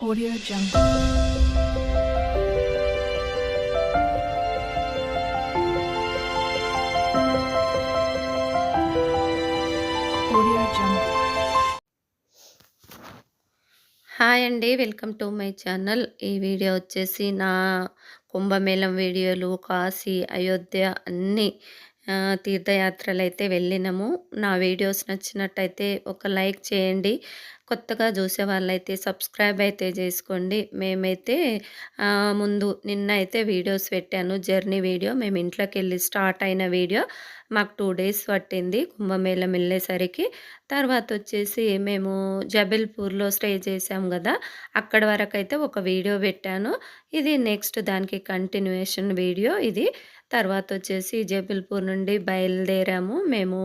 Audio Jungle. Audio Jungle. Hi అండి welcome to my channel ఈ video వచ్చేసి నా కుంభమేళం వీడియోలు కాశీ అయోధ్య అన్ని తీర్థయాత్రలు అయితే వెళ్ళినాము నా వీడియోస్ నచ్చినట్టయితే ఒక లైక్ చేయండి కొత్తగా చూసే వాళ్ళైతే సబ్స్క్రైబ్ అయితే చేసుకోండి. మేమైతే ముందు నిన్న అయితే వీడియోస్ పెట్టాను. Journey video. మేము ఇంట్లోకి వెళ్ళి స్టార్ట్ అయిన వీడియో మాకు టూ డేస్ పట్టింది కుంభమేళం వెళ్ళేసరికి తర్వాత వచ్చేసి మేము జబల్పూర్లో స్టే చేసాం కదా అక్కడ వరకు అయితే ఒక వీడియో పెట్టాను. ఇది నెక్స్ట్ దానికి కంటిన్యూషన్ వీడియో. ఇది తర్వాత వచ్చేసి జబల్పూర్ నుండి బయలుదేరాము. మేము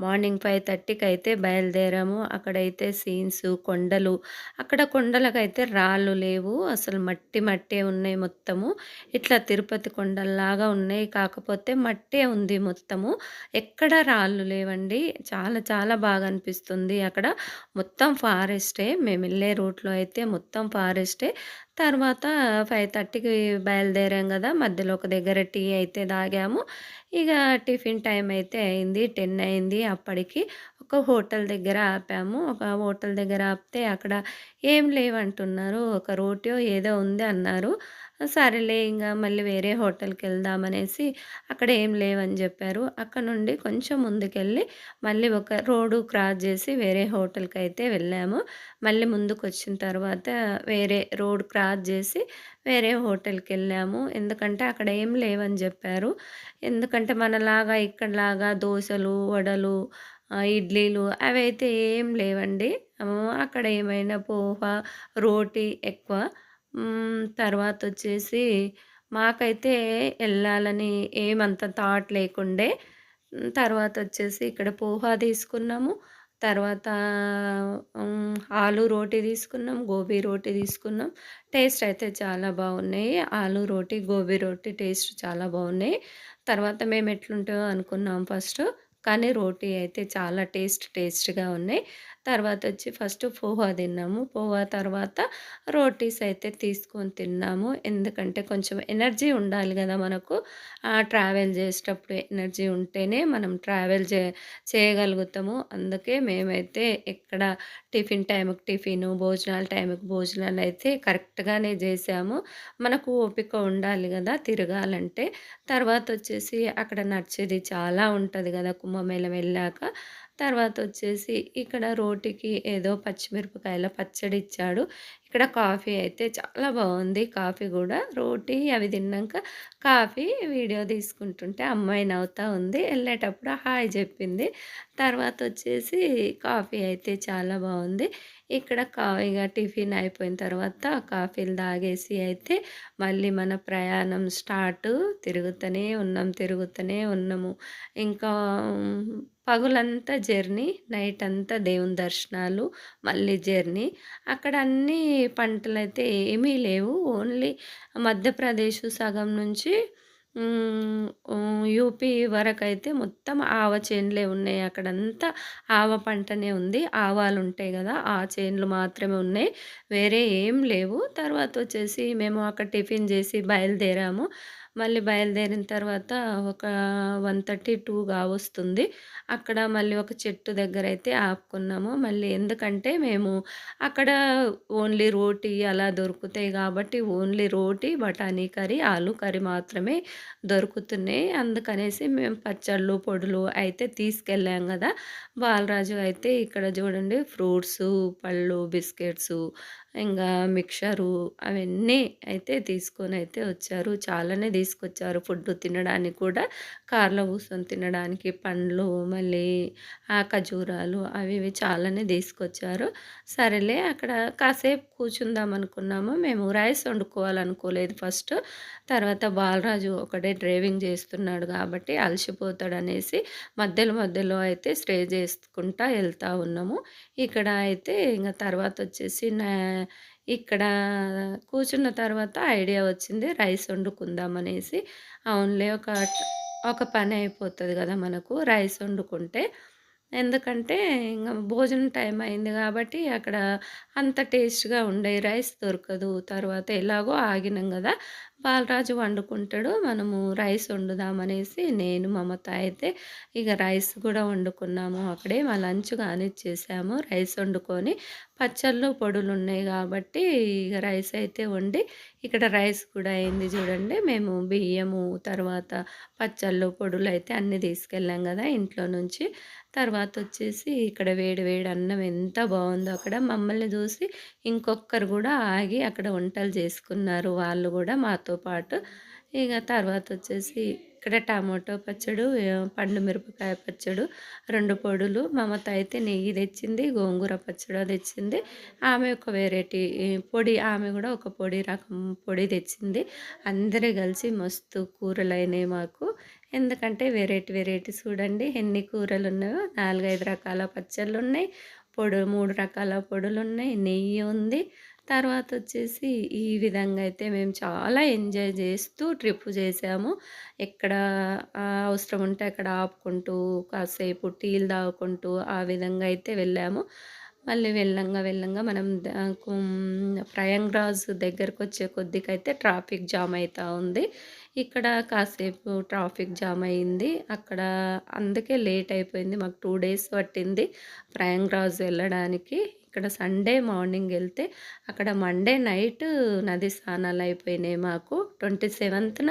మార్నింగ్ ఫైవ్ థర్టీకి అయితే బయలుదేరాము. అక్కడైతే సీన్స్ కొండలు. అక్కడ కొండలకైతే రాళ్ళు లేవు. అసలు మట్టి మట్టే ఉన్నాయి మొత్తము. ఇట్లా తిరుపతి కొండల్లాగా ఉన్నాయి. కాకపోతే మట్టే ఉంది మొత్తము. ఎక్కడ రాళ్ళు లేవండి. చాలా చాలా బాగా అనిపిస్తుంది అక్కడ. మొత్తం ఫారెస్టే. మేము వెళ్ళే రూట్లో అయితే మొత్తం ఫారెస్టే. తర్వాత ఫైవ్ థర్టీకి బయలుదేరాం కదా మధ్యలో ఒక దగ్గర టీ అయితే తాగాము. ఇక టిఫిన్ టైం అయితే అయింది టెన్ అయింది. అప్పటికి ఒక హోటల్ దగ్గర ఆపాము. ఒక హోటల్ దగ్గర ఆపితే అక్కడ ఏం లేవంటున్నారు. ఒక రోటో ఏదో ఉంది అన్నారు. సరేలే ఇంకా మళ్ళీ వేరే హోటల్కి వెళ్దామనేసి అక్కడ ఏం లేవని చెప్పారు. అక్కడ నుండి కొంచెం ముందుకెళ్ళి మళ్ళీ ఒక రోడ్డు క్రాస్ చేసి వేరే హోటల్కి అయితే వెళ్ళాము. మళ్ళీ ముందుకు వచ్చిన తర్వాత వేరే రోడ్ క్రాస్ చేసి వేరే హోటల్కి వెళ్ళాము ఎందుకంటే అక్కడ ఏం లేవని చెప్పారు. ఎందుకంటే మనలాగా ఇక్కడలాగా దోశలు వడలు ఇడ్లీలు అవైతే ఏం లేవండి. అక్కడ ఏమైనా పోహా రోటీ ఎక్కువ తర్వాత వచ్చేసి మాకైతే వెళ్ళాలని ఏమంత థాట్ లేకుండే తర్వాత వచ్చేసి ఇక్కడ పోహా తీసుకున్నాము. తర్వాత ఆలు రోటీ తీసుకున్నాం గోబీ రోటీ తీసుకున్నాం. టేస్ట్ అయితే చాలా బాగున్నాయి ఆలు రోటీ గోబీ రోటీ టేస్ట్ చాలా బాగున్నాయి తర్వాత మేము ఎట్లుంటామో అనుకున్నాం ఫస్ట్. కానీ రోటీ అయితే చాలా టేస్ట్ టేస్ట్గా ఉన్నాయి. తర్వాత వచ్చి ఫస్ట్ పోహా తిన్నాము. పోహా తర్వాత రోటీస్ అయితే తీసుకొని తిన్నాము. ఎందుకంటే కొంచెం ఎనర్జీ ఉండాలి కదా మనకు. ట్రావెల్ చేసేటప్పుడు ఎనర్జీ ఉంటేనే మనం ట్రావెల్ చే చేయగలుగుతాము. అందుకే మేమైతే ఎక్కడ టిఫిన్ టైంకి టిఫిన్ భోజనాల టైంకి భోజనాలు అయితే కరెక్ట్గానే చేసాము మనకు ఓపిక ఉండాలి కదా తిరగాలంటే. తర్వాత వచ్చేసి అక్కడ నడిచేది చాలా ఉంటుంది కదా కుంభమేళం వెళ్ళాక. తర్వాత వచ్చేసి ఇక్కడ రోటికి ఏదో పచ్చిమిరపకాయల పచ్చడి ఇచ్చాడు ఇక్కడ కాఫీ అయితే చాలా బాగుంది. కాఫీ కూడా రోటీ అవి తిన్నాక కాఫీ వీడియో తీసుకుంటుంటే అమ్మాయి నవ్వుతూ ఉంది. వెళ్ళేటప్పుడు హాయ్ చెప్పింది. తర్వాత వచ్చేసి కాఫీ అయితే చాలా బాగుంది. ఇక్కడ కా టిఫిన్ అయిపోయిన తర్వాత కాఫీలు తాగేసి అయితే మళ్ళీ మన ప్రయాణం స్టార్ట్ తిరుగుతూనే ఉన్నాం తిరుగుతూనే ఉన్నాము. ఇంకా పగులంతా జర్నీ నైట్ అంతా దేవుని దర్శనాలు మళ్ళీ జర్నీ. అక్కడ అన్నీ పంటలు అయితే ఏమీ లేవు. ఓన్లీ మధ్యప్రదేశ్ సగం నుంచి యూపీ వరకు అయితే మొత్తం ఆవ చేనులే ఉన్నాయి. అక్కడంతా ఆవ పంటనే ఉంది. ఆవాలు ఉంటాయి కదా ఆ చేనులు మాత్రమే ఉన్నాయి. వేరే ఏం లేవు. తర్వాత వచ్చేసి మేము అక్కడ టిఫిన్ చేసి బయలుదేరాము. మళ్ళీ బయలుదేరిన తర్వాత ఒక వన్ థర్టీ టూ వస్తుంది అక్కడ మళ్ళీ ఒక చెట్టు దగ్గర అయితే ఆపుకున్నాము. మళ్ళీ ఎందుకంటే మేము అక్కడ ఓన్లీ రోటీ అలా దొరుకుతాయి కాబట్టి ఓన్లీ రోటీ బఠానీ కర్రీ ఆలు కర్రీ మాత్రమే దొరుకుతున్నాయి. అందుకనేసి మేము పచ్చళ్ళు పొడులు అయితే తీసుకెళ్ళాం కదా. బాలరాజు అయితే ఇక్కడ చూడండి ఫ్రూట్స్ పళ్ళు బిస్కెట్స్ ఇంకా మిక్చరు అవన్నీ అయితే తీసుకొని అయితే వచ్చారు. చాలానే తీసుకొచ్చారు ఫుడ్ తినడానికి కూడా. కార్లో కూర్చొని తినడానికి పండ్లు మళ్ళీ ఆ ఖజూరాలు అవి ఇవి చాలానే తీసుకొచ్చారు. సరేలే అక్కడ కాసేపు కూర్చుందాం అనుకున్నాము. మేము రైస్ వండుకోవాలనుకోలేదు ఫస్ట్. తర్వాత బాలరాజు ఒకటే డ్రైవింగ్ చేస్తున్నాడు కాబట్టి అలసిపోతాడు అనేసి మధ్యలో మధ్యలో అయితే స్టే చేసుకుంటా వెళ్తూ ఉన్నాము. ఇక్కడ అయితే ఇంకా తర్వాత వచ్చేసి నా ఇక్కడ కూర్చున్న తర్వాత ఐడియా వచ్చింది రైస్ వండుకుందాం అనేసి అవునులే ఒక ఒక పని అయిపోతుంది కదా మనకు రైస్ వండుకుంటే ఎందుకంటే ఇంకా భోజనం టైం అయింది కాబట్టి అక్కడ అంత టేస్ట్‌గా ఉండే రైస్ దొరకదు. తర్వాత ఎలాగో ఆగినాం కదా బాలరాజు వండుకుంటాడు. మనము రైస్ వండుదామనేసి నేను, మమత అయితే ఇక రైస్ కూడా వండుకున్నాము అక్కడే. మా లంచ్ కానిచ్చేసాము. రైస్ వండుకొని పచ్చళ్ళు, పొడులు ఉన్నాయి కాబట్టి ఇక రైస్ అయితే వండి ఇక్కడ రైస్ కూడా అయింది చూడండి మేము బియ్యము, తర్వాత పచ్చళ్ళు, పొడులు అయితే అన్నీ తీసుకెళ్ళాం కదా ఇంట్లో నుంచి. తర్వాత వచ్చేసి ఇక్కడ వేడి వేడి అన్నం ఎంత బాగుందో అక్కడ. మమ్మల్ని చూసి ఇంకొక్కరు కూడా ఆగి అక్కడ వంటలు చేసుకున్నారు వాళ్ళు కూడా మాతో పాటు. ఇక తర్వాత వచ్చేసి ఇక్కడ టమాటో పచ్చడు, పండు మిరపకాయ పచ్చడు, రెండు పొడులు. మమత అయితే నెయ్యి తెచ్చింది, గోంగూర పచ్చడి తెచ్చింది. ఆమె ఒక వెరైటీ పొడి ఆమె కూడా ఒక పొడి రకం పొడి తెచ్చింది. అందరూ కలిసి మస్తు కూరలయినాయి మాకు. ఎందుకంటే వెరైటీ వెరైటీస్ చూడండి ఎన్ని కూరలు ఉన్నాయో నాలుగైదు రకాల పచ్చళ్ళున్నాయి. పొడు మూడు రకాల పొడులు ఉన్నాయి నెయ్యి ఉంది. తర్వాత వచ్చేసి ఈ విధంగా అయితే మేము చాలా ఎంజాయ్ చేస్తూ ట్రిప్ చేసాము. ఎక్కడ అవసరం ఉంటే అక్కడ ఆపుకుంటూ, కాసేపు టీలు తాగుకుంటూ ఆ విధంగా అయితే వెళ్ళాము. మళ్ళీ వెళ్ళంగా వెళ్ళంగా మనం ప్రయాంగ్రాజ్ దగ్గరకు వచ్చే కొద్దికైతే ట్రాఫిక్ జామ్ అవుతూ ఉంది. ఇక్కడ కాసేపు ట్రాఫిక్ జామ్ అయింది. అక్కడ అందుకే లేట్ అయిపోయింది. మాకు టూ డేస్ పట్టింది ప్రయాంగ్రాజ్ వెళ్ళడానికి. ఇక్కడ సండే మార్నింగ్ వెళ్తే అక్కడ మండే నైట్ నది స్నానాలు అయిపోయినాయి మాకు. 27థ్‌న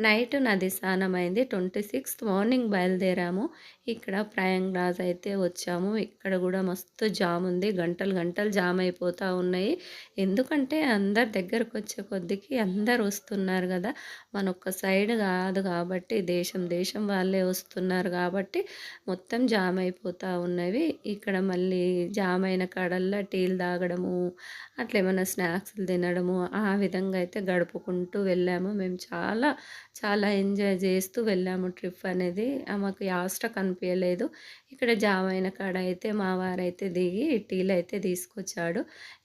నైట్ నది స్నానం అయింది. 26థ్ మార్నింగ్ బయలుదేరాము. ఇక్కడ ప్రయాంగ్రాజ్ అయితే వచ్చాము. ఇక్కడ కూడా మస్తు జామ్ ఉంది. గంటలు గంటలు జామ్ అయిపోతూ ఉన్నాయి. ఎందుకంటే అందరు దగ్గరకొచ్చే కొద్దికి అందరూ వస్తున్నారు కదా మన ఒక్క సైడ్ కాదు కాబట్టి దేశం దేశం వాళ్ళే వస్తున్నారు కాబట్టి మొత్తం జామ్ అయిపోతూ ఉన్నవి. ఇక్కడ మళ్ళీ జామ్ అయిన కాడల్లా టీలు తాగడము, అట్లా ఏమైనా స్నాక్స్‌లు తినడము ఆ విధంగా అయితే గడుపుకుంటూ వెళ్ళాము. మేము చాలా చాలా ఎంజాయ్ చేస్తూ వెళ్ళాము ట్రిప్ అనేది. మాకు మాకు కన్ పంపించలేదు ఇక్కడ జామ అయిన కాడ అయితే మా వారైతే దిగి టీలయితే తీసుకొచ్చాడు.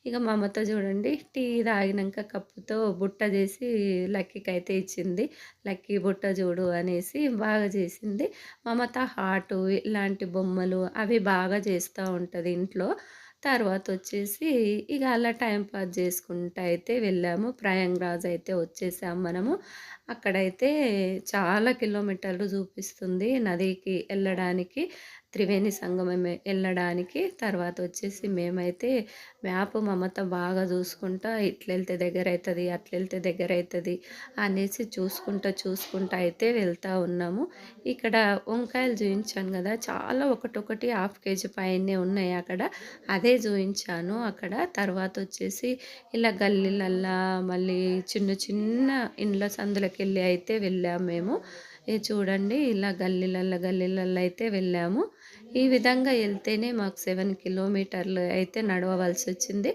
ఇక మా అమ్మతో చూడండి టీ తాగినాక కప్పుతో బుట్ట చేసి లక్కీకైతే ఇచ్చింది. లక్కీ బుట్ట చూడు అనేసి బాగా చేసింది. మమత హార్టు ఇలాంటి బొమ్మలు అవి బాగా చేస్తూ ఉంటుంది ఇంట్లో. తర్వాత వచ్చేసి ఇక అలా టైం పాస్ చేసుకుంటూ అయితే వెళ్ళాము. ప్రయాంగ్రాజ్ అయితే వచ్చేసాం మనము. అక్కడైతే చాలా కిలోమీటర్లు చూపిస్తుంది నదికి వెళ్ళడానికి త్రివేణి సంగమం తర్వాత వచ్చేసి మేమైతే మ్యాప్ మమత బాగా చూసుకుంటా ఇట్లెళ్తే దగ్గరైతది, అట్లెళ్తే అవుతుంది అనేసి చూసుకుంటా చూసుకుంటా అయితే వెళ్తూ ఉన్నాము. ఇక్కడ వంకాయలు చూపించాను కదా చాలా ఒకటొకటి హాఫ్ కేజీ పైనే ఉన్నాయి అక్కడ. అదే చూపించాను అక్కడ. తర్వాత వచ్చేసి ఇలా గల్లీలల్లా మళ్ళీ చిన్న చిన్న ఇండ్ల సందులకెళ్ళి అయితే వెళ్ళాము మేము. చూడండి ఇలా గల్లీలల్ల గల్లీలల్ల అయితే వెళ్ళాము. ఈ విధంగా వెళ్తేనే మాకు సెవెన్ కిలోమీటర్లు అయితే నడవవలసి వచ్చింది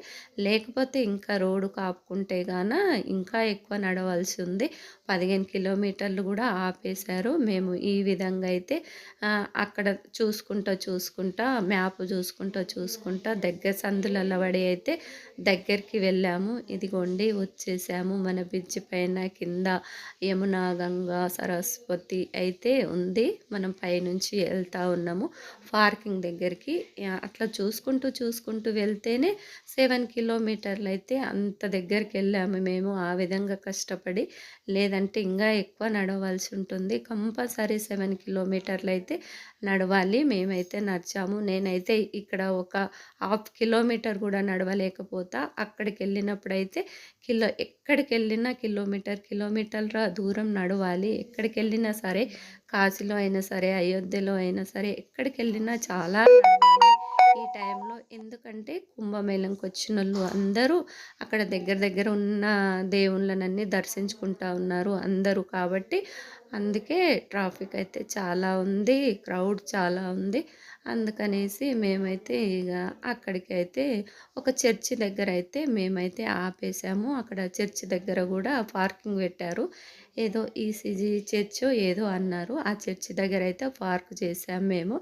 లేకపోతే ఇంకా రోడ్డు కాపుకుంటే గాన ఇంకా ఎక్కువ నడవలసి ఉంది. 15 కిలోమీటర్లు కూడా ఆపేశారు. మేము ఈ విధంగా అయితే అక్కడ చూసుకుంటా చూసుకుంటా మ్యాప్ చూసుకుంటా చూసుకుంటా దగ్గర సందులలో పడి అయితే దగ్గరికి వెళ్ళాము. ఇదిగోండి వచ్చేసాము. మన బ్రిడ్జ్ పైన కింద యమునా గంగా, సరస్వతి అయితే ఉంది. మనం పైనుంచి వెళ్తూ ఉన్నాము. పార్కింగ్ దగ్గరికి. అట్లా చూసుకుంటూ చూసుకుంటూ వెళ్తేనే సెవెన్ కిలోమీటర్లు అయితే అంత దగ్గరికెళ్ళాము మేము ఆ విధంగా కష్టపడి. లేదంటే ఇంకా ఎక్కువ నడవాల్సి ఉంటుంది. కంపల్సరీ సెవెన్ కిలోమీటర్లు అయితే నడవాలి. మేమైతే నడిచాము. నేనైతే ఇక్కడ ఒక హాఫ్ కిలోమీటర్ కూడా నడవలేకపోతా. అక్కడికెళ్ళినప్పుడైతే కిలో ఎక్కడికెళ్ళినా కిలోమీటర్ కిలోమీటర్ల దూరం నడవాలి. ఎక్కడికెళ్ళినా సరే కాశీలో అయినా సరే, అయోధ్యలో అయినా సరే ఎక్కడికెళ్ళినా చాలా నడవాలి ఈ టైంలో. ఎందుకంటే కుంభమేళంకి వచ్చిన వాళ్ళు అందరూ అక్కడ దగ్గర దగ్గర ఉన్న దేవుళ్ళనన్నీ దర్శించుకుంటా ఉన్నారు అందరూ కాబట్టి అందుకే ట్రాఫిక్ అయితే చాలా ఉంది. క్రౌడ్ చాలా ఉంది. అందుకనేసి మేమైతే ఇగ అక్కడికైతే ఒక చర్చి దగ్గర అయితే మేమైతే ఆపేసాము. అక్కడ చర్చి దగ్గర కూడా పార్కింగ్ పెట్టారు. ఏదో ఈసీజీ చర్చ్ ఏదో అన్నారు. ఆ చర్చి దగ్గర అయితే పార్క్ చేసాం మేము.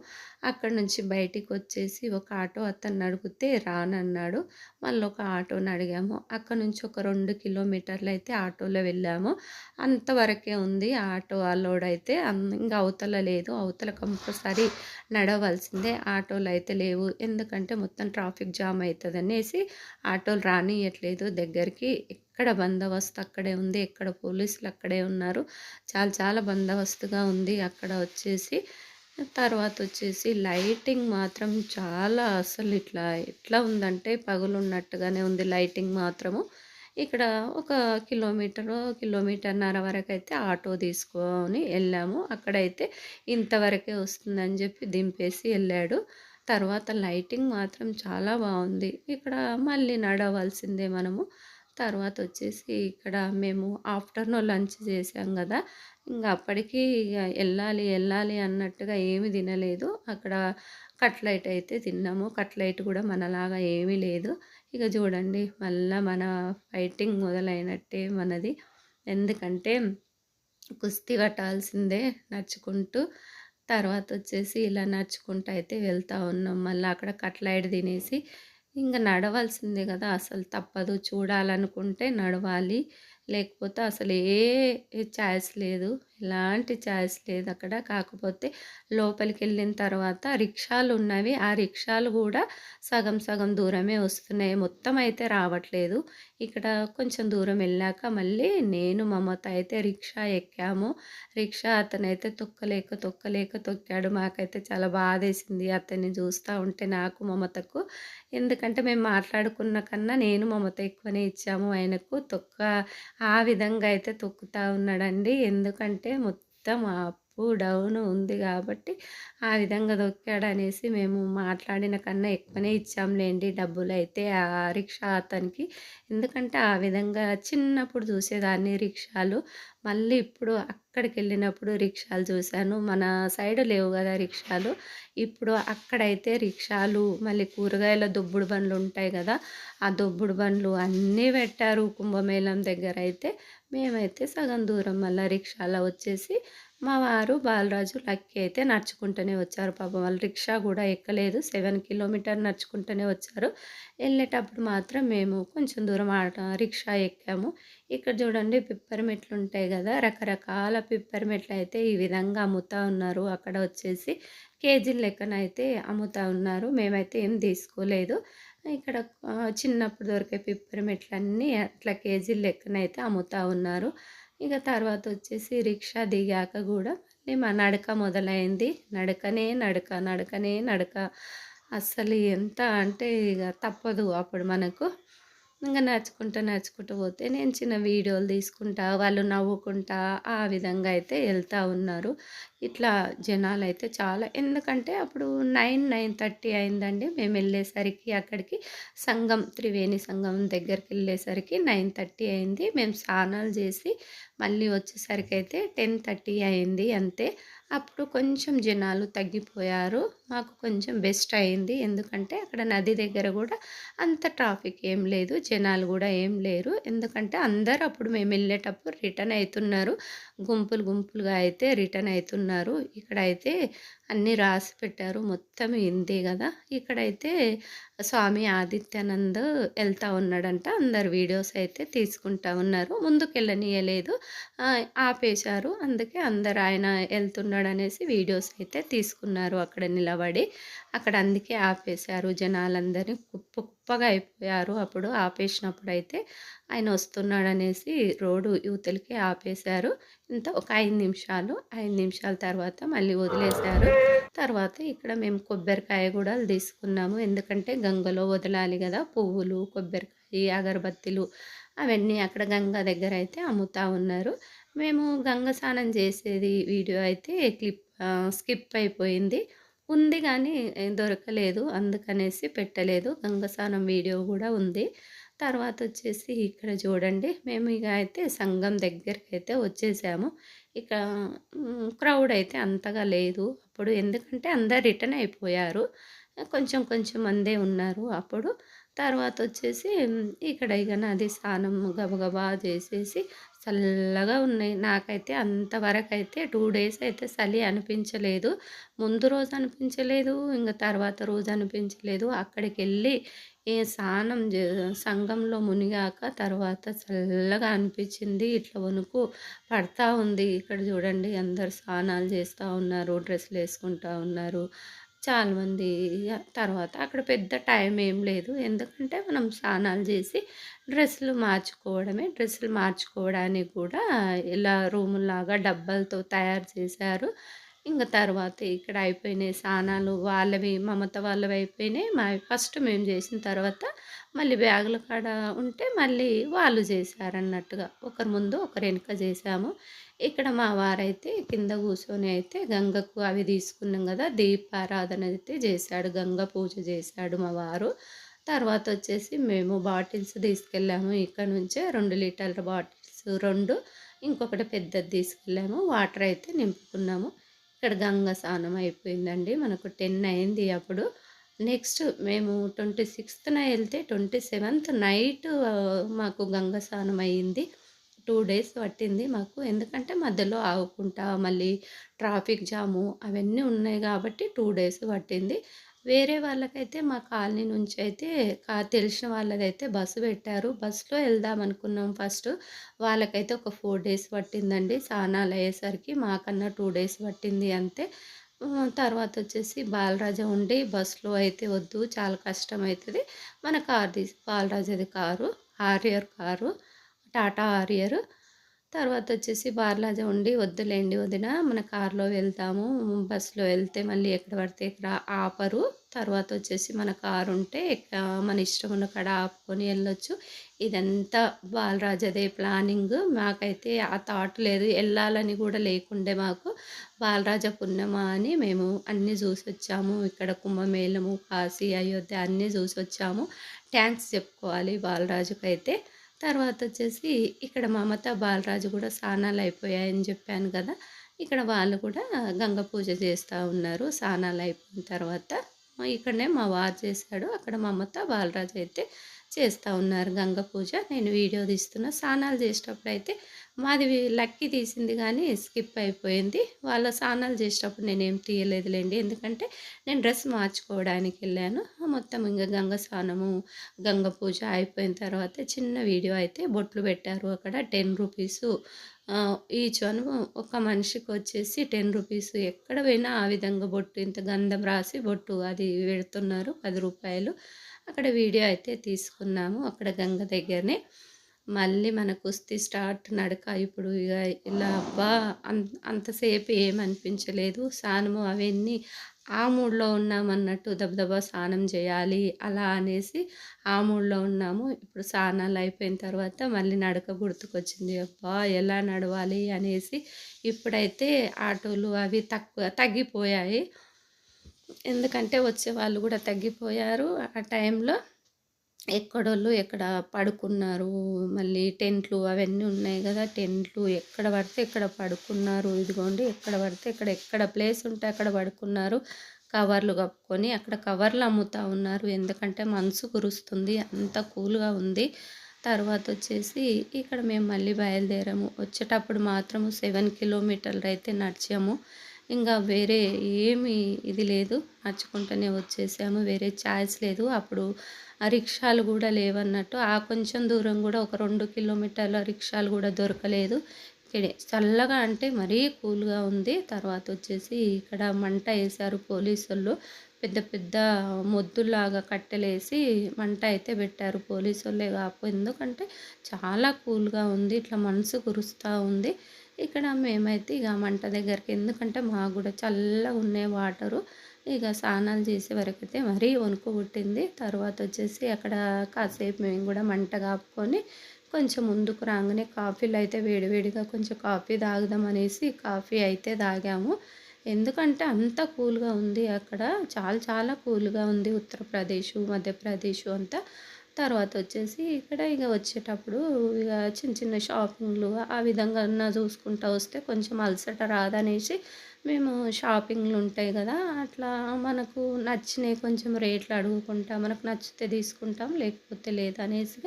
అక్కడ నుంచి బయటికి వచ్చేసి ఒక ఆటో అతను అడిగితే రానన్నాడు. మళ్ళీ ఒక ఆటోని అడిగాము. అక్కడ నుంచి ఒక రెండు కిలోమీటర్లు అయితే ఆటోలో వెళ్ళాము. అంతవరకే ఉంది ఆటో అలోడ్ అయితే ఇంకా అవతల లేదు. అవతల కంపల్సరీ నడవలసిందే. ఆటోలు అయితే లేవు. ఎందుకంటే మొత్తం ట్రాఫిక్ జామ్ అవుతుంది అనేసి ఆటోలు రానియట్లేదు దగ్గరికి. ఎక్కడ బందోబస్తు అక్కడే ఉంది ఎక్కడ పోలీసులు అక్కడే ఉన్నారు. చాలా చాలా బందోబస్తుగా ఉంది అక్కడ వచ్చేసి. తర్వాత వచ్చేసి లైటింగ్ మాత్రం చాలా అసలు ఇట్లా ఎట్లా ఉందంటే పగులున్నట్టుగానే ఉంది లైటింగ్ మాత్రము. ఇక్కడ ఒక కిలోమీటర్ కిలోమీటర్న్నర వరకు అయితే ఆటో తీసుకొని వెళ్ళాము. అక్కడైతే ఇంతవరకే వస్తుందని చెప్పి దింపేసి వెళ్ళాడు. తర్వాత లైటింగ్ మాత్రం చాలా బాగుంది. ఇక్కడ మళ్ళీ నడవలసిందే మనము. తర్వాత వచ్చేసి ఇక్కడ మేము ఆఫ్టర్నూన్ లంచ్ చేసాం కదా ఇంకా అప్పటికి ఇక వెళ్ళాలి వెళ్ళాలి అన్నట్టుగా ఏమి తినలేదు. అక్కడ కట్లైట్ అయితే తిన్నాము. కట్లైట్ కూడా మనలాగా ఏమీ లేదు. ఇక చూడండి మళ్ళీ మన ఫైటింగ్ మొదలైనట్టే మనది. ఎందుకంటే కుస్తీ కట్టాల్సిందే నడుచుకుంటూ. తర్వాత వచ్చేసి ఇలా నడుచుకుంటూ అయితే వెళ్తూ ఉన్నాం. మళ్ళీ అక్కడ కట్లైట్ తినేసి ఇంక నడవాల్సిందే కదా! అసలు తప్పదు. చూడాలనుకుంటే నడవాలి. లేకపోతే అసలు ఏ ఛాయిస్ లేదు. ఎలాంటి ఛాయిస్ లేదు అక్కడ. కాకపోతే లోపలికి వెళ్ళిన తర్వాత రిక్షాలు ఉన్నవి ఆ రిక్షాలు కూడా సగం సగం దూరమే వస్తున్నాయి. మొత్తం అయితే రావట్లేదు. ఇక్కడ కొంచెం దూరం వెళ్ళాక మళ్ళీ నేను మమత అయితే రిక్షా ఎక్కాము. రిక్షా అతనైతే తొక్కలేక తొక్కలేక తొక్కాడు. మాకైతే చాలా బాధేసింది అతన్ని చూస్తూ ఉంటే నాకు మమతకు ఎందుకంటే మేము మాట్లాడుకున్న కన్నా నేను మమత ఎక్కువనే ఇచ్చాము. ఆయనకు తొక్క ఆ విధంగా అయితే తొక్కుతూ ఉన్నాడండి. ఎందుకంటే మొత్తం అప్పు డౌన్ ఉంది కాబట్టి ఆ విధంగా దొక్కాడనేసి మేము మాట్లాడిన కన్నా ఎక్కువనే ఇచ్చాంలేండి డబ్బులు. అయితే ఆ రిక్షా అతనికి ఎందుకంటే ఆ విధంగా చిన్నప్పుడు చూసేదాన్ని రిక్షాలు. మళ్ళీ ఇప్పుడు అక్కడికి వెళ్ళినప్పుడు రిక్షాలు చూశాను. మన సైడ్ లేవు కదా రిక్షాలు. ఇప్పుడు అక్కడైతే రిక్షాలు మళ్ళీ కూరగాయల దొబ్బుడు బండ్లు ఉంటాయి కదా ఆ దొబ్బుడు బండ్లు అన్నీ పెట్టారు కుంభమేళం దగ్గర. అయితే మేమైతే సగం దూరం మళ్ళీ రిక్షాలో వచ్చేసి మా వారు బాలరాజు లక్కీ అయితే నడుచుకుంటూనే వచ్చారు. పాపం వాళ్ళు రిక్షా కూడా ఎక్కలేదు. సెవెన్ కిలోమీటర్ నడుచుకుంటూనే వచ్చారు. వెళ్ళేటప్పుడు మాత్రం మేము కొంచెం దూరం ఆట రిక్షా ఎక్కాము. ఇక్కడ చూడండి పిప్పర్ మెట్లు ఉంటాయి కదా రకరకాల పిప్పర్ మెట్లు అయితే ఈ విధంగా అమ్ముతూ ఉన్నారు. అక్కడ వచ్చేసి కేజీల లెక్కన అయితే అమ్ముతూ ఉన్నారు. మేమైతే ఏం తీసుకోలేదు. ఇక్కడ చిన్నప్పుడు దొరికే పిప్పర్ మెట్లన్నీ అట్లా కేజీల లెక్కన అయితే అమ్ముతూ ఉన్నారు. ఇక తర్వాత వచ్చేసి రిక్షా దిగాక కూడా మళ్ళీ మా నడక మొదలైంది. నడకనే నడక నడకనే నడక. అస్సలు ఎంత అంటే ఇక తప్పదు అప్పుడు మనకు. ఇంకా నడుచుకుంటూ నడుచుకుంటూ పోతే నేను చిన్న వీడియోలు తీసుకుంటా వాళ్ళు నవ్వుకుంటా ఆ విధంగా అయితే వెళ్తూ ఉన్నారు. ఇట్లా జనాలు అయితే చాలా ఎందుకంటే అప్పుడు నైన్ నైన్ థర్టీ అయిందండి. మేము వెళ్ళేసరికి అక్కడికి సంఘం త్రివేణి సంఘం దగ్గరికి వెళ్ళేసరికి నైన్ థర్టీ అయింది. మేము స్నానాలు చేసి మళ్ళీ వచ్చేసరికి అయితే టెన్ థర్టీ అయింది అంతే. అప్పుడు కొంచెం జనాలు తగ్గిపోయారు. మాకు కొంచెం బెస్ట్ అయింది. ఎందుకంటే అక్కడ నది దగ్గర కూడా అంత ట్రాఫిక్ ఏం లేదు. జనాలు కూడా ఏం లేరు. ఎందుకంటే అందరు అప్పుడు మేము వెళ్ళేటప్పుడు రిటర్న్ అవుతున్నారు. గుంపులు గుంపులుగా అయితే రిటర్న్ అవుతున్నారు ఇక్కడైతే అన్నీ రాసి పెట్టారు. మొత్తం హిందీ కదా. ఇక్కడైతే స్వామి ఆదిత్యానంద్ వెళ్తూ ఉన్నాడంట. అందరు వీడియోస్ అయితే తీసుకుంటా ఉన్నారు. ముందుకు వెళ్ళనీయలేదు ఆపేశారు. అందుకే అందరు ఆయన వెళ్తున్నాడు అనేసి వీడియోస్ అయితే తీసుకున్నారు అక్కడ నిలబడి. అక్కడ అందుకే ఆపేశారు. జనాలందరినీ కుప్ప కుప్పగా అయిపోయారు. అప్పుడు ఆపేసినప్పుడు అయితే ఆయన వస్తున్నాడు అనేసి రోడ్డు యువతలకి ఆపేశారు. ఇంత ఒక ఐదు నిమిషాలు. ఐదు నిమిషాల తర్వాత మళ్ళీ వదిలేశారు. తర్వాత ఇక్కడ మేము కొబ్బరికాయ కూడా తీసుకున్నాము. ఎందుకంటే గంగలో వదలాలి కదా పువ్వులు కొబ్బరికాయ అగరబత్తిలు అవన్నీ అక్కడ గంగ దగ్గర అయితే అమ్ముతూ ఉన్నారు. మేము గంగ స్నానం చేసేది వీడియో అయితే క్లిప్ స్కిప్ అయిపోయింది. ఉంది కానీ దొరకలేదు అందుకనేసి పెట్టలేదు. గంగ స్నానం వీడియో కూడా ఉంది. తర్వాత వచ్చేసి ఇక్కడ చూడండి మేము ఇక అయితే సంఘం దగ్గరికి అయితే వచ్చేసాము. ఇక క్రౌడ్ అయితే అంతగా లేదు. అప్పుడు ఎందుకంటే అందరు రిటర్న్ అయిపోయారు. కొంచెం కొంచెం మందే ఉన్నారు అప్పుడు. తర్వాత వచ్చేసి ఇక్కడ ఇక నది స్నానం గబగబా చేసేసి చల్లగా ఉన్నాయి. నాకైతే అంతవరకైతే టూ డేస్ అయితే చలి అనిపించలేదు. ముందు రోజు అనిపించలేదు. ఇంకా తర్వాత రోజు అనిపించలేదు. అక్కడికెళ్ళి ఏ స్నానం సంఘంలో మునిగాక తర్వాత చల్లగా అనిపించింది. ఇట్లా వణుకు పడతా ఉంది. ఇక్కడ చూడండి అందరూ స్నానాలు చేస్తూ ఉన్నారు. డ్రెస్సులు వేసుకుంటూ ఉన్నారు. చాలామంది తర్వాత అక్కడ పెద్ద టైం ఏం లేదు. ఎందుకంటే మనం స్నానాలు చేసి డ్రెస్సులు మార్చుకోవడమే. డ్రెస్సులు మార్చుకోవడానికి కూడా ఇలా రూముల్లాగా డబ్బాలతో తయారు చేశారు. ఇంకా తర్వాత ఇక్కడ అయిపోయినాయి స్నానాలు. వాళ్ళవి మమత వాళ్ళవి అయిపోయినాయి. మా ఫస్ట్ మేము చేసిన తర్వాత మళ్ళీ బ్యాగుల కాడ ఉంటే మళ్ళీ వాళ్ళు చేశారన్నట్టుగా. ఒకరి ముందు ఒకరు వెనుక చేశాము. ఇక్కడ మా వారైతే కింద కూర్చొని అయితే గంగకు అవి తీసుకున్నాం కదా! దీపారాధన అయితే చేశాడు. గంగ పూజ చేశాడు మా వారు. తర్వాత వచ్చేసి మేము బాటిల్స్ తీసుకెళ్ళాము. ఇక్కడ నుంచే రెండు లీటర్ల బాటిల్స్ రెండు ఇంకొకటి పెద్దది తీసుకెళ్ళాము. వాటర్ అయితే నింపుకున్నాము. ఇక్కడ గంగ స్నానం అయిపోయిందండి. మనకు 10 అయింది అప్పుడు. నెక్స్ట్ మేము ట్వంటీ సిక్స్త్న వెళ్తే ట్వంటీ సెవెంత్ నైట్ మాకు గంగ స్నానం అయింది. టూ డేస్ పట్టింది మాకు. ఎందుకంటే మధ్యలో ఆగుకుంటా మళ్ళీ ట్రాఫిక్ జాము అవన్నీ ఉన్నాయి కాబట్టి టూ డేస్ పట్టింది. వేరే వాళ్ళకైతే మా కాలనీ నుంచి అయితే కా తెలిసిన వాళ్ళదైతే బస్సు పెట్టారు. బస్సులో వెళ్దాం అనుకున్నాం ఫస్ట్. వాళ్ళకైతే ఒక ఫోర్ డేస్ పట్టిందండి. స్నానాలు అయ్యేసరికి మాకన్నా టూ డేస్ పట్టింది అంతే. తర్వాత వచ్చేసి బాలరాజ ఉండి బస్సులో అయితే వద్దు చాలా కష్టం అవుతుంది మన కారు తీసి బాలరాజది car. Harrier car. Tata Harrier. తర్వాత వచ్చేసి బార్లాజా ఉండి వద్దులేండి వదిన మన కార్‌లో వెళ్తాము. బస్సులో వెళ్తే మళ్ళీ ఎక్కడ పడితే ఇక్కడ ఆపరు. తర్వాత వచ్చేసి మన కారు ఉంటే మన ఇష్టం ఉన్న కాడ ఆపుకొని వెళ్ళొచ్చు ఇదంతా బాలరాజదే ప్లానింగ్. మాకైతే ఆ థాట్ లేదు. వెళ్ళాలని కూడా లేకుండే మాకు. బాలరాజ పుణ్యమా అని మేము అన్నీ చూసి వచ్చాము ఇక్కడ కుంభమేళము, కాశీ, అయోధ్య అన్నీ చూసి వచ్చాము థ్యాంక్స్ చెప్పుకోవాలి బాలరాజుకైతే. తర్వాత వచ్చేసి ఇక్కడ మమత, బాలరాజు కూడా స్నానాలు అయిపోయాయని చెప్పాను కదా! ఇక్కడ వాళ్ళు కూడా గంగ పూజ చేస్తూ ఉన్నారు. స్నానాలు అయిపోయిన తర్వాత ఇక్కడనే మా వారు చేశాడు. అక్కడ మమత, బాలరాజు అయితే చేస్తూ ఉన్నారు గంగ పూజ. నేను వీడియో తీస్తున్నా. స్నానాలు చేసేటప్పుడైతే మాది లక్కీ తీసింది కానీ స్కిప్ అయిపోయింది. వాళ్ళ స్నానాలు చేసేటప్పుడు నేనేం తీయలేదులేండి ఎందుకంటే నేను డ్రెస్ మార్చుకోవడానికి వెళ్ళాను మొత్తం ఇంకా గంగ స్నానము, గంగ పూజ అయిపోయిన తర్వాత చిన్న వీడియో అయితే బొట్లు పెట్టారు అక్కడ. 10 రూపీసు ఈ చను ఒక మనిషికి వచ్చేసి 10 రూపీస్. ఎక్కడ పోయినా ఆ విధంగా బొట్టు ఇంత గంధం రాసి బొట్టు అది పెడుతున్నారు. పది రూపాయలు అక్కడ వీడియో అయితే తీసుకున్నాము. అక్కడ గంగ దగ్గరనే. మళ్ళీ మన కుస్తీ స్టార్ట్ నడక. ఇప్పుడు ఇక ఇలా అబ్బా! అంత అంతసేపు ఏమనిపించలేదు. స్నానము అవన్నీ ఆ మూడ్‌లో ఉన్నామన్నట్టు దబదబా స్నానం చేయాలి అలా అనేసి ఆ మూడ్‌లో ఉన్నాము. ఇప్పుడు స్నానాలు అయిపోయిన తర్వాత మళ్ళీ నడక గుర్తుకొచ్చింది. అబ్బా! ఎలా నడవాలి అనేసి ఇప్పుడైతే ఆటోలు అవి తక్కువ తగ్గిపోయాయి. ఎందుకంటే వచ్చే వాళ్ళు కూడా తగ్గిపోయారు. ఆ టైంలో ఎక్కడోళ్ళు ఎక్కడ పడుకున్నారు. మళ్ళీ టెంట్లు అవన్నీ ఉన్నాయి కదా! టెంట్లు ఎక్కడ పడితే ఎక్కడ పడుకున్నారు. ఇదిగోండి ఎక్కడ పడితే ఇక్కడ ఎక్కడ ప్లేస్ ఉంటే అక్కడ పడుకున్నారు. కవర్లు కప్పుకొని అక్కడ కవర్లు అమ్ముతూ ఉన్నారు. ఎందుకంటే మనసు కురుస్తుంది. అంత కూల్‌గా ఉంది. తర్వాత వచ్చేసి ఇక్కడ మేము మళ్ళీ బయలుదేరాము. వచ్చేటప్పుడు మాత్రము సెవెన్ కిలోమీటర్లు అయితే నడిచాము. ఇంకా వేరే ఏమి ఇది లేదు. నడుచుకుంటూనే వచ్చేసాము. వేరే ఛాయిస్ లేదు. అప్పుడు ఆ రిక్షాలు కూడా లేవన్నట్టు. ఆ కొంచెం దూరం కూడా ఒక రెండు కిలోమీటర్ల రిక్షాలు కూడా దొరకలేదు. ఇక్కడే చల్లగా అంటే మరీ కూల్‌గా ఉంది. తర్వాత వచ్చేసి ఇక్కడ మంట వేశారు పోలీసోళ్ళు. పెద్ద పెద్ద మొద్దులాగా కట్టెలేసి మంట అయితే పెట్టారు. పోలీసు వాళ్ళే కాపు ఎందుకంటే చాలా కూల్‌గా ఉంది. ఇట్లా మనసు కురుస్తూ ఉంది. ఇక్కడ మేమైతే ఇక మంట దగ్గరికి ఎందుకంటే మాకు కూడా చల్లగా ఉన్నాయి వాటరు. ఇక స్నానాలు చేసే అయితే మరీ వణుకు పుట్టింది. తర్వాత వచ్చేసి అక్కడ కాసేపు మేము కూడా మంట కాపుకొని కొంచెం ముందుకు రాగానే కాఫీలు అయితే వేడివేడిగా కొంచెం కాఫీ తాగుదాం అనేసి కాఫీ అయితే తాగాము. ఎందుకంటే అంత కూల్‌గా ఉంది అక్కడ. చాలా చాలా కూల్‌గా ఉంది. ఉత్తరప్రదేశు, మధ్యప్రదేశు అంతా. తర్వాత వచ్చేసి ఇక్కడ ఇక వచ్చేటప్పుడు ఇక చిన్న చిన్న షాపింగ్‌లు ఆ విధంగా అన్న చూసుకుంటా వస్తే కొంచెం అలసట రాదనేసి మేము షాపింగ్‌లు ఉంటాయి కదా! అట్లా మనకు నచ్చినవి కొంచెం రేట్లు అడుగుకుంటా మనకు నచ్చితే తీసుకుంటాం. లేకపోతే లేదనేసి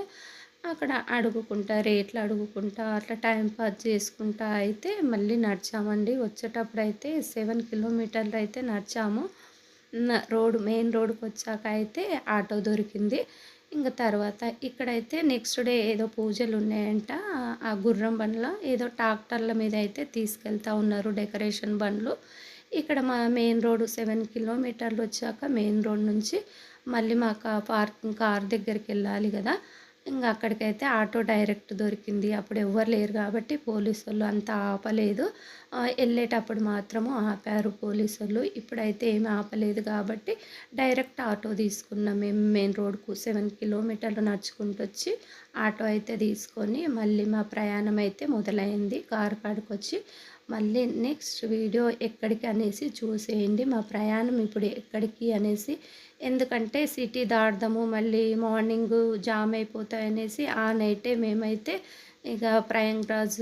అక్కడ అడుగుకుంటా రేట్లు అడుగుకుంటా అట్లా టైం పాస్ చేసుకుంటా అయితే మళ్ళీ నడిచామండి వచ్చేటప్పుడు అయితే సెవెన్ కిలోమీటర్లు అయితే నడిచాము రోడ్ మెయిన్ రోడ్కి వచ్చాక అయితే ఆటో దొరికింది ఇంకా తర్వాత ఇక్కడైతే నెక్స్ట్ డే ఏదో పూజలు ఉన్నాయంట. ఆ గుర్రం బండ్ల ఏదో ట్రాక్టర్ల మీద అయితే తీసుకెళ్తా ఉన్నారు డెకరేషన్ బండ్లు. ఇక్కడ మా మెయిన్ రోడ్డు సెవెన్ కిలోమీటర్లు వచ్చాక మెయిన్ రోడ్ నుంచి మళ్ళీ మాకు పార్కింగ్ కార్ దగ్గరికి వెళ్ళాలి కదా. ఇంకా అక్కడికైతే ఆటో డైరెక్ట్ దొరికింది. అప్పుడు ఎవ్వరు లేరు కాబట్టి పోలీసు వాళ్ళు అంత ఆపలేదు. వెళ్ళేటప్పుడు మాత్రము ఆపారు పోలీసు వాళ్ళు ఇప్పుడైతే ఏమి ఆపలేదు కాబట్టి డైరెక్ట్ ఆటో తీసుకున్నాం. మేము మెయిన్ రోడ్కు సెవెన్ కిలోమీటర్లు నడుచుకుంటూ వచ్చి ఆటో అయితే తీసుకొని మళ్ళీ మా ప్రయాణం అయితే మొదలైంది. కారు కాడికి వచ్చి మళ్ళీ నెక్స్ట్ వీడియో ఎక్కడికి అనేసి చూసేయండి. మా ప్రయాణం ఇప్పుడు ఎక్కడికి అనేసి ఎందుకంటే సిటీ దాడదాము మళ్ళీ మార్నింగ్ జామ్ అయిపోతాయి అనేసి ఆ నైటే మేమైతే ఇక ప్రయాగ్రాజ్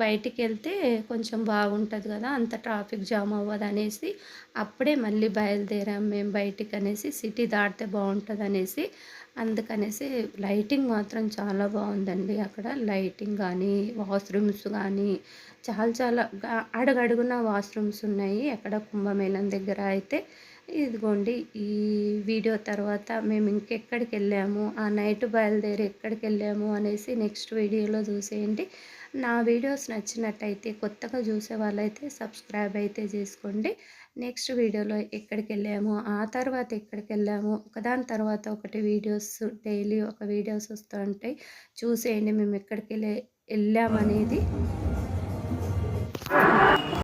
బయటికి వెళ్తే కొంచెం బాగుంటుంది కదా అంత ట్రాఫిక్ జామ్ అవ్వదు అనేసి అప్పుడే మళ్ళీ బయలుదేరాం మేము బయటికి అనేసి సిటీ దాటితే బాగుంటుంది అనేసి అందుకనేసి లైటింగ్ మాత్రం చాలా బాగుందండి అక్కడ. లైటింగ్ కానీ వాష్రూమ్స్ కానీ చాలా చాలా అడుగడుగున వాష్రూమ్స్ ఉన్నాయి. అక్కడ కుంభమేళం దగ్గర అయితే ఇదిగోండి ఈ వీడియో తర్వాత మేము ఇంకెక్కడికి వెళ్ళాము ఆ నైట్ బయలుదేరి ఎక్కడికి వెళ్ళాము అనేసి నెక్స్ట్ వీడియోలో చూసేయండి. నా వీడియోస్ నచ్చినట్టయితే కొత్తగా చూసే వాళ్ళైతే సబ్స్క్రైబ్ అయితే చేసుకోండి. నెక్స్ట్ వీడియోలో ఎక్కడికి వెళ్ళాము ఆ తర్వాత ఎక్కడికి వెళ్ళాము ఒకదాని తర్వాత ఒకటి వీడియోస్ డైలీ ఒక వీడియోస్ వస్తూ ఉంటాయి. చూసేయండి మేము ఎక్కడికి వెళ్ళే వెళ్ళామనేది.